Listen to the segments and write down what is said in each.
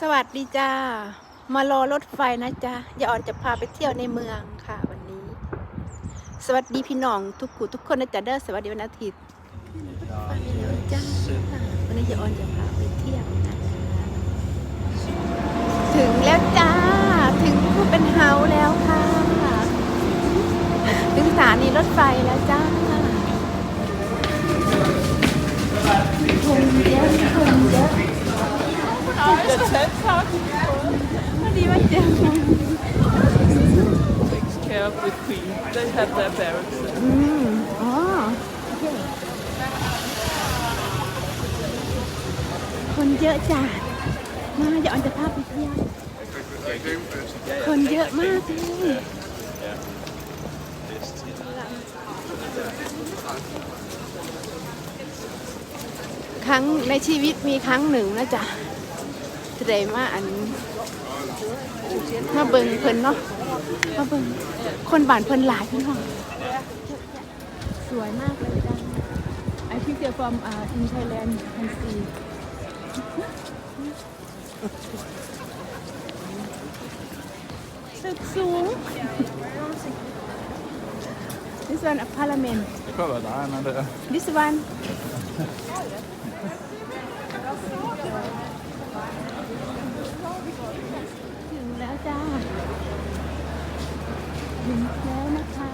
สวัสดีจ้า มารอรถไฟนะจ๊ะอย่าอ่อนจะพาไปเที่ยวในเมืองค่ะวันนี้ สวัสดีพี่น้องทุกคู่ทุกคนนะจ๊ะเด้อสวัสดีวันอาทิตย์จ้าวันนี้อย่าอ่อนจะพาไปเที่ยวนะถึงแล้วจ้า ถึงผู้เป็นเฮาแล้วค่ะ ถึงสถานีรถไฟแล้วจ้า พอดีว่าเจอ takes care of the queen. They have their barracks there. อืมอ๋อโอเคนเยอะจ้ะมาเดี๋ยวออนจะพาไปเที่ยว คนเยอะมากเลยครั้งในชีวิตมีครั้งหนึ่งนะจ๊ะ แสดงว่าอันมาเบิ่งเพิ่นเนาะมาเบิ่งคนบ้านเพิ่นหลายพี่น้องสวยมากเลยจ้ะ I think they're from uh, in Thailand you can see ตึกสูง This one a parliament Det kan være der, men det This one ถึงแล้วจ้า ถึงแล้วนะคะ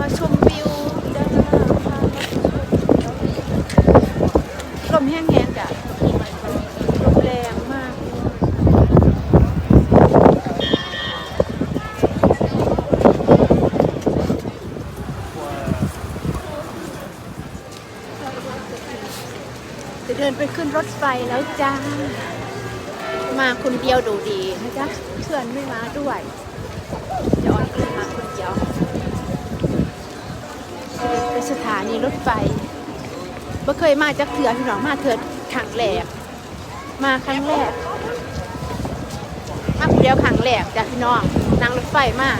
มาชมวิวจ้าพามาชมลมแห้งๆจ้ะลมแรงมาก จะเดินไปขึ้นรถไฟแล้วจ้า มาคนเดียวดูดีนะจ๊ะเพื่อนไม่มาด้วยเดี๋ยวอนขึ้นมาคนเดียวไปสถานีรถไฟเม่เคยมาจากเถื่อพี่น้องมาเถื่อครั้งแรก มาครั้งแรกมาคนเดียวครั้งแรกจากพี่น้องนั่งรถไฟมา